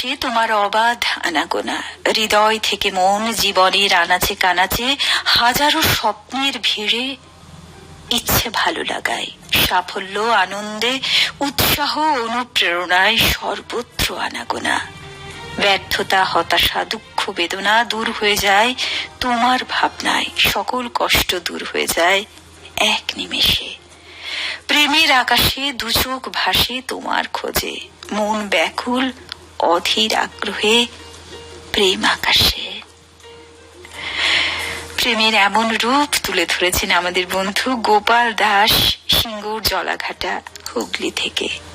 আকাশে তোমার অবাধ আনাগোনা। হৃদয় থেকে মন জীবনের আনাচে কানাচে হাজারো স্বপ্নের ভিড়ে ইচ্ছে ভালো লাগায়। সাফল্য, আনন্দে, উৎসাহ, অনুপ্রেরণায় সর্বত্র আনাগোনা। ব্যর্থতা, হতাশা, দুঃখ, বেদনা দূর হয়ে যায় তোমার ভাবনায়। সকল কষ্ট দূর হয়ে যায় এক নিমেষে। প্রেমের আকাশে দুচোখ ভাসে তোমার খোঁজে। মন ব্যাকুল অধীর আগ্রহে প্রেম আকাশে। প্রেমের এমন রূপ তুলে ধরেছেন আমাদের বন্ধু গোপাল দাস সিঙ্গুর জলাঘাটা হুগলি থেকে।